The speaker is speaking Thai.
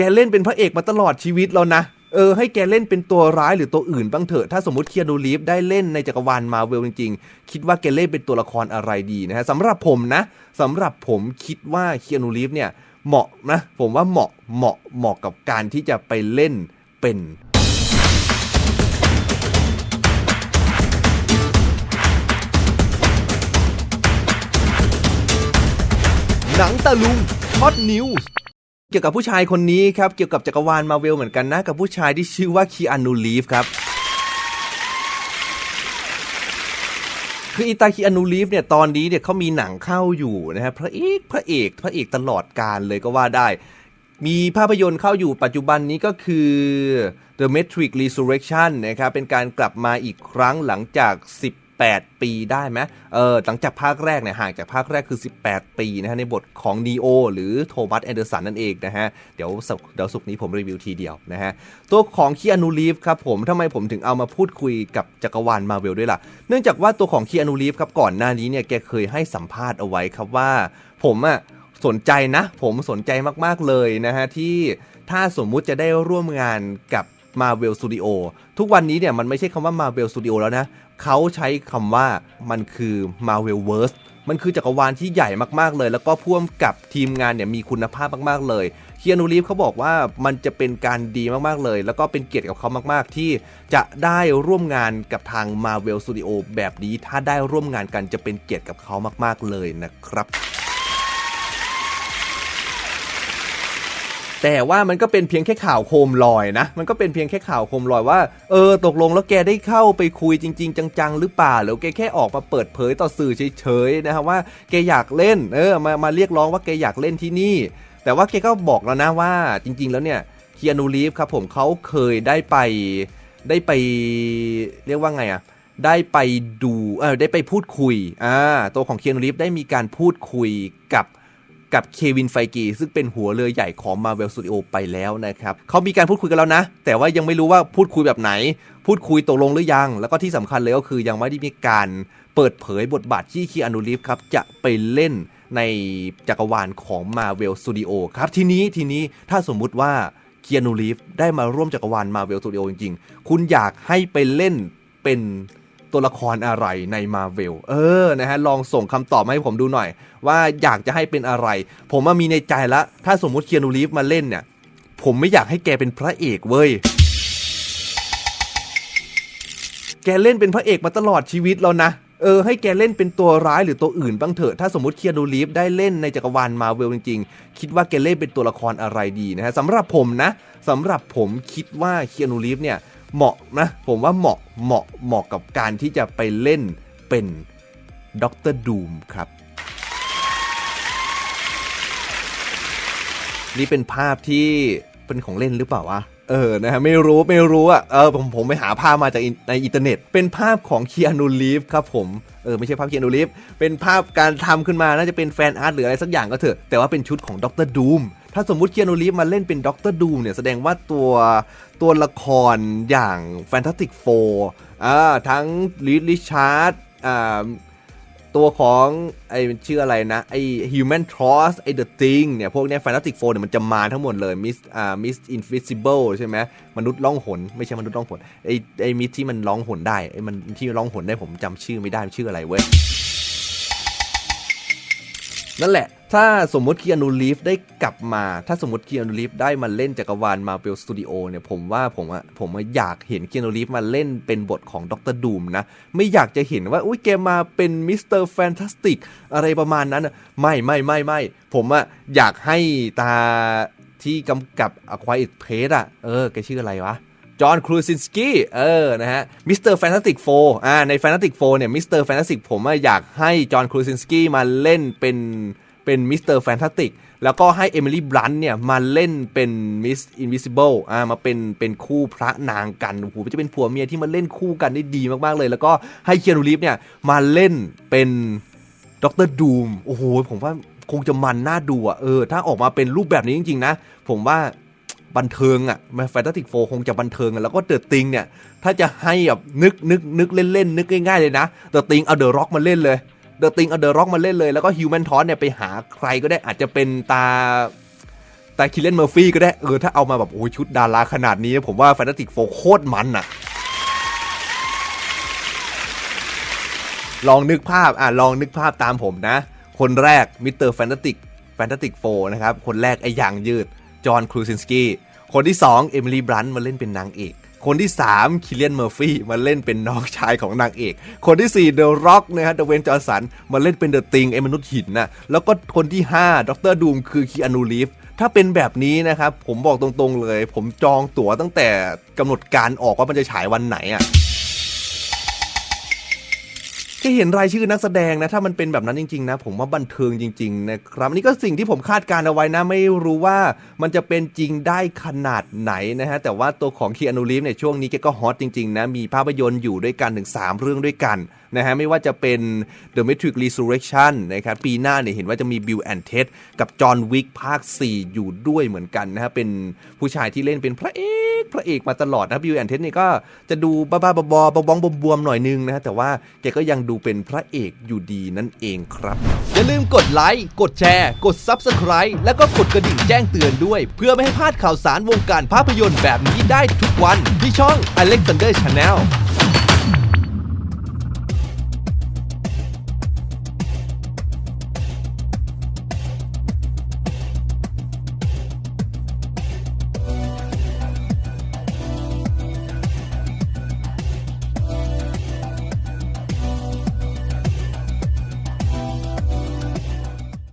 แกเล่นเป็นพระเอกมาตลอดชีวิตแล้วนะ เออ ให้แกเล่นเป็นตัวร้ายหรือตัวอื่นบ้างเถอะ ถ้าสมมติเคียนูรีฟได้เล่นในจักรวาลมาเวลจริงๆ คิดว่าแกเล่นเป็นตัวละครอะไรดีนะฮะสำหรับผมนะสำหรับผมคิดว่าเคียนูรีฟเนี่ยเหมาะนะผมว่าเหมาะเหมาะเหมาะกับการที่จะไปเล่นเป็นหนังตะลุงฮอตนิวส์ เกี่ยวกับผู้ชายคนนี้ครับ เกี่ยวกับจักรวาลมาเวลเหมือนกันนะ กับผู้ชายที่ชื่อว่าคีอานูลีฟครับ คืออิตาคีอานูลีฟเนี่ยตอนนี้เนี่ยเขามีหนังเข้าอยู่นะฮะพระเอกพระเอกพระเอกตลอดการเลยก็ว่าได้ มีภาพยนตร์เข้าอยู่ปัจจุบันนี้ก็คือ The Matrix Resurrection นะครับเป็นการกลับมาอีกครั้งหลังจาก 18 ปีได้ไหมเออหลังจากภาคแรกเนี่ยห่างจากภาคแรกคือ 18 ปีนะฮะในบทของ Neo หรือโทมัสแอนเดอร์สันนั่นเองนะฮะเดี๋ยวสุกเดี๋ยวสุกนี้ผมรีวิวทีเดียวนะฮะตัวของคีอานูรีฟครับผมทำไมผมถึงเอามาพูดคุยกับจักรวาลมาเวลด้วยล่ะ เนื่องจากว่าตัวของคีอานูรีฟครับก่อนหน้านี้เนี่ยแกเคยให้สัมภาษณ์เอาไว้ครับว่า ผมอะสนใจนะ ผมสนใจมากๆเลยนะฮะที่ถ้าสมมุติจะได้ร่วมงานกับ Marvel Studio ทุกวันนี้เนี่ยมันไม่ใช่คำว่า Marvel Studio แล้วนะ เขาใช้คำว่ามันคือ Marvel Verse มันคือจักรวาลที่ใหญ่มากๆเลย แล้วก็พ่วมกับทีมงานเนี่ยมีคุณภาพมากๆเลยเคียนูรีฟเขาบอกว่ามันจะเป็นการดีมากๆเลย แล้วก็เป็นเกียรติกับเขามากๆ ที่จะได้ร่วมงานกับทาง Marvel Studio แบบนี้ ถ้าได้ร่วมงานกันจะเป็นเกียรติกับเขามากๆเลยนะครับ แต่ว่ามันก็เป็นเพียงแค่ข่าวโคมลอยนะ มันก็เป็นเพียงแค่ข่าวโคมลอยว่า เออ ตกลงแล้วแกได้เข้าไปคุยจริง ๆ จัง ๆ หรือเปล่า หรือแกแค่ออกมาเปิดเผยต่อสื่อเฉยๆนะครับว่าแกอยากเล่น เออ มา มาเรียกร้องว่าแกอยากเล่นที่นี่ แต่ว่าแกก็บอกแล้วนะว่า จริง ๆ แล้วเนี่ยเคียนูรีฟครับผมเขาเคยได้ไป ได้ไป เรียกว่าไงอะได้ไปดู เออได้ไปพูดคุย อ่า ตัวของเคียนูรีฟได้มีการพูดคุยกับ กับเควินไฟกีซึ่งเป็นหัวเรือใหญ่ของ Marvel Studio ไปแล้วนะครับเขามีการพูดคุยกันแล้วนะ แต่ว่ายังไม่รู้ว่าพูดคุยแบบไหน พูดคุยตกลงหรือยัง แล้วก็ที่สำคัญเลยก็คือยังไม่ได้มีการเปิดเผยบทบาทที่คีอานูรีฟครับจะไปเล่นในจักรวาลของ Marvel Studio ครับทีนี้ทีนี้ถ้าสมมุติว่าเคียนูรีฟได้มาร่วมจักรวาล Marvel Studio จริงๆ คุณอยากให้ไปเล่นเป็น ตัวละครอะไรใน Marvel เออนะฮะลองส่งคำตอบมาให้ผมดูหน่อย ว่าอยากจะให้เป็นอะไร ผมมามีในใจล้วถ้าสมมุติเคียนูรีฟมาเล่นเนี่ย ผมไม่อยากให้แกเป็นพระเอกเว้ยแกเล่นเป็นพระเอกมาตลอดชีวิตแล้วนะเออให้แกเล่นเป็นตัวร้ายหรือตัวอื่นบ้างเถอะ ถ้าสมมติเคียนูรีฟได้เล่นในจักรวาลมาเวลจริงๆ คิดว่าแกเล่นเป็นตัวละครอะไรดีนะฮะสำหรับผมนะสำหรับผมคิดว่าเคียนูรีฟเนี่ย เหมาะนะผมว่าเหมาะเหมาะเหมาะกับการที่จะไปเล่นเป็นด็อกเตอร์ดูมครับ นี่เป็นภาพที่เป็นของเล่นหรือเปล่าวะเออ นะฮะ ไม่รู้ ไม่รู้อะ เออ ผม ผมไปหาภาพมาจากอินในอินเทอร์เน็ต เป็นภาพของเคีอานูรีฟครับผม เออ ไม่ใช่ภาพเคีอานูรีฟเป็นภาพการทำขึ้นมา น่าจะเป็นแฟนอาร์ตหรืออะไรสักอย่างก็เถอะ แต่ว่าเป็นชุดของด็อกเตอร์ดูม ถ้าสมมุติคีอานูรีฟมาเล่นเป็นด็อกเตอร์ดูมเนี่ยแสดงว่าตัวตัวละครอย่างแฟนตาติกโฟอ่าทั้งลิลิชาร์ดอ่าตัวของไอมันชื่ออะไรนะไอ้ Human Tross ไอ้ The Thing เนี่ยพวกเนี้ย Fantastic Four เนี่ยมันจะมาทั้งหมดเลย Miss อ่า Miss Invisible ใช่ไหมมนุษย์ล่องหน ไม่ใช่มนุษย์ล่องหนไอไอมิสที่มันร้องหนได้ไอมันที่ร้องหนได้ผมจำชื่อไม่ได้ชื่ออะไรเว้ยนั่นแหละ ถ้าสมมติคีอานูรีฟได้กลับมา ถ้าสมมติคีอานูรีฟได้มาเล่นจักรวาลมาเ e ลสตูดิโอเนี่ยผมว่าผมอะผมอะอยากเห็นคีอานูรีฟมาเล่นเป็นบทของด็อกเตอร์ดูมนะ ไม่อยากจะเห็นว่าอุ้ยแกมาเป็นมิสเตอร์แฟนตาสติกอะไรประมาณนั้น ไม่ไม่ไม่ไม่ผมอะอยากให้ตาที่กำกับอควายเพสอะเออแกชื่ออะไรวะจอห์นครูซินสกี้ เออ นะฮะ มิสเตอร์แฟนตาสติกโฟอ่า ในแฟนตาสติกโฟเนี่ย มิสเตอร์แฟนตาสติกผมอะอยากให้จอห์นครูซินสกี้มาเล่นเป็น เป็นมิสเตอร์แฟนตาติกแล้วก็ให้เอมิลี่บลันเนี่ยมาเล่นเป็นมิสอินวิซิเบิลอ่ามาเป็นเป็นคู่พระนางกันโอ้โหจะเป็นผัวเมียที่มาเล่นคู่กันได้ดีมากๆเลย แล้วก็ให้เคียนูรีฟเนี่ยมาเล่นเป็นด็อกเตอร์ดูมโอ้โหผมว่าคงจะมันน่าดูอะเออถ้าออกมาเป็นรูปแบบนี้จริงๆนะ ผมว่าบันเทิงอะมาแฟนตาติกโฟคงจะบันเทิงแล้วก็เดอะติงเนี่ย ถ้าจะให้แบบนึกนึกนึกเล่นๆนึกง่ายๆเลยนะเดอะติงเอาเดอะร็อกมาเล่นเลย เดอะติงเอาเดอะร็อกมาเล่นเลย แล้วก็ฮิวแมนทอสเนี่ยไปหาใครก็ได้อาจจะเป็นตาต่คิเลนเมอร์ฟี่ก็ได้เออถ้าเอามาแบบโอ้ยชุดดาราขนาดนี้ ผมว่าแฟนตาติกโฟโคตรมันอะลองนึกภาพอะลองนึกภาพตามผมนะ คนแรกมิสเตอร์แฟนตาติกแฟนตาติกโฟนะครับ คนแรกไอ้ยางยืด จอห์นครูซินสกี้คนที่ 2 เอมิลีบรันต์มาเล่นเป็นนางเอก คนที่ 3 คิเลียนเมอร์ฟี่มาเล่นเป็นน้องชายของนางเอก คนที่ 4 เดอะร็อกนะฮะเดเวนจอร์สันมาเล่นเป็นเดอะติงไอ้มนุษย์หินนะแล้วก็คนที่ 5ด็อกเตอร์ดูมคือคีอานูรีฟถ้าเป็นแบบนี้นะครับ ผมบอกตรงๆเลย ผมจองตั๋วตั้งแต่กำหนดการออกว่ามันจะฉายวันไหนอะ แค่เห็นรายชื่อนักแสดงนะ ถ้ามันเป็นแบบนั้นจริง ๆ นะ ผมว่าบันเทิงจริง ๆ นะครับนี่ก็สิ่งที่ผมคาดการณ์เอาไว้นะ ไม่รู้ว่ามันจะเป็นจริงได้ขนาดไหนนะฮะ แต่ว่าตัวของคีอานูรีฟเนี่ยช่วงนี้แกก็ฮอตจริง ๆ นะ มีภาพยนตร์อยู่ด้วยกันถึง 3 เรื่องด้วยกันนะฮะ ไม่ว่าจะเป็น The Matrix Resurrection นะครับ ปีหน้าเนี่ยเห็นว่าจะมี Bill and Ted กับ John Wick ภาค 4 อยู่ด้วยเหมือนกันนะฮะ เป็นผู้ชายที่เล่นเป็นพระเอกพระเอกมาตลอดนะ Bill and Ted เนี่ยก็จะดูบ้าๆบอๆบองบวมๆหน่อยนึงนะฮะแต่ว่าแกก็ยังดูเป็นพระเอกอยู่ดีนั่นเองครับ อย่าลืมกดไลค์ กดแชร์ กด Subscribe แล้วก็กดกระดิ่งแจ้งเตือนด้วย เพื่อไม่ให้พลาดข่าวสารวงการภาพยนตร์แบบนี้ได้ทุกวันที่ช่อง Alexander Channel